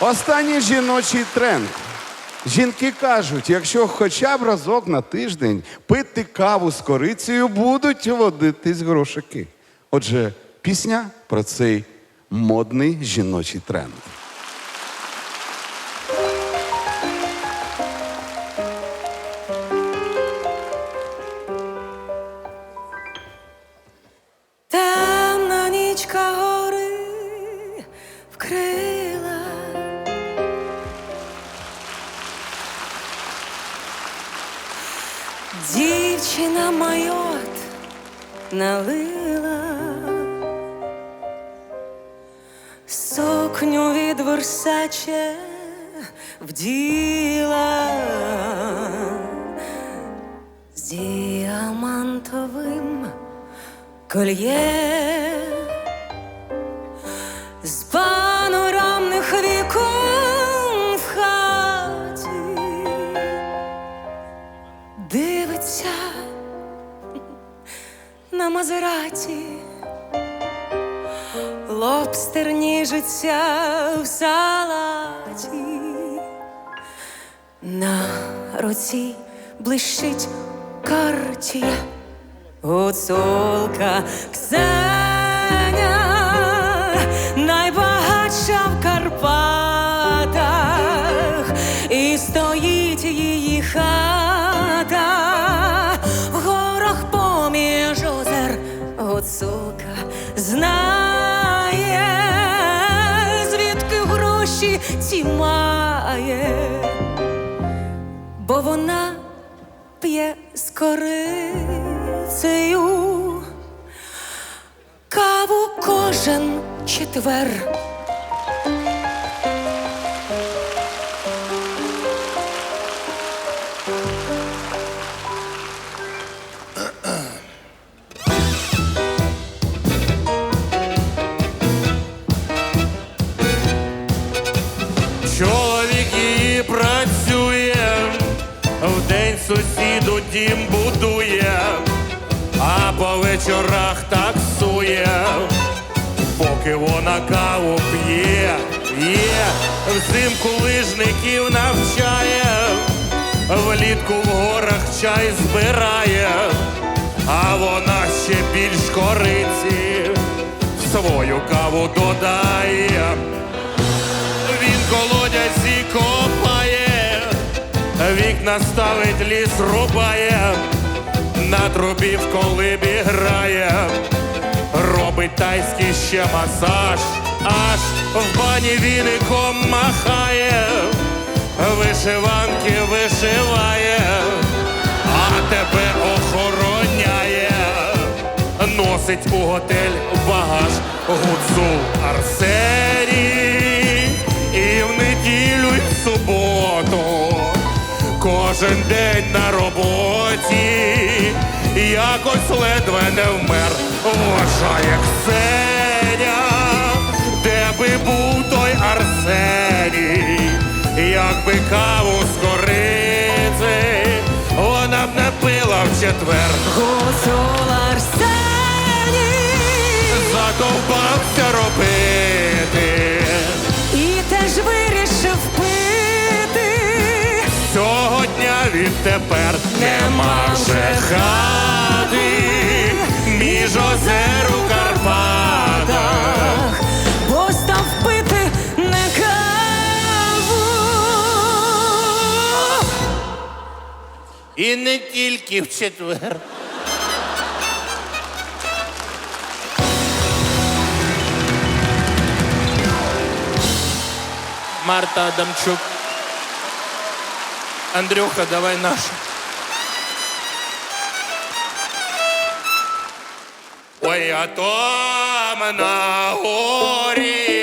Останній жіночий тренд. Жінки кажуть, якщо хоча б разок на тиждень пити каву з корицею, будуть водитись грошики. Отже, пісня про цей модний жіночий тренд. Дівчина майот налила сукню від Версаче вділа з діамантовим кольє Мазераті. Лобстер ніжиться в салаті. На руці блищить картія. Гуцулка Ксеня, найбагатша в Карпатах, і стоїть її хата знає, звідки гроші ці має, бо вона п'є з корицею каву кожен четвер. Чоловік сусіду дім будує, а по вечорах таксує, поки вона каву п'є, є, взимку лижників навчає, влітку в горах чай збирає, а вона ще більш кориці свою каву додає. Вікна ставить, ліс рубає, на трубі в колибі грає, робить тайський ще масаж, аж в бані віником махає, вишиванки вишиває, а тебе охороняє, носить у готель багаж гуцул Арсеній Кожен день на роботі, якось ледве не вмер, вважає Ксеня, де би був той Арсеній, якби каву з кориці, вона б не пила в четвер. Гуцул Арсеній задовбався робити. Відтепер нема вже хати між озер у Карпатах. Бо став пити не каву. І не тільки в четвер. Марта Адамчук. Андрюха, давай наш. Ой, а там на горі